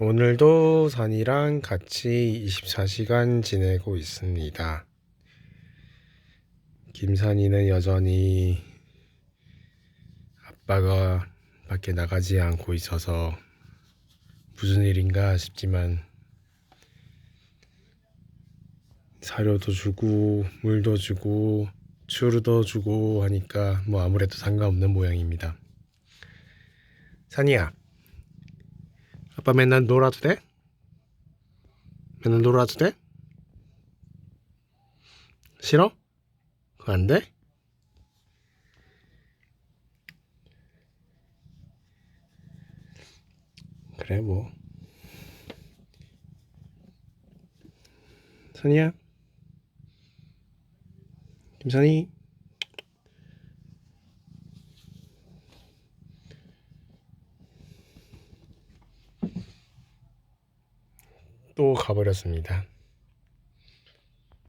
오늘도 산이랑 같이 24시간 지내고 있습니다. 김산이는 여전히 아빠가 밖에 나가지 않고 있어서 무슨 일인가 싶지만 사료도 주고 물도 주고 추루도 주고 하니까 뭐 아무래도 상관없는 모양입니다. 산이야, 아빠 맨날 놀아도 돼? 맨날 놀아도 돼? 싫어? 그거 안 돼? 그래 뭐 선이야 김선이 또 가버렸습니다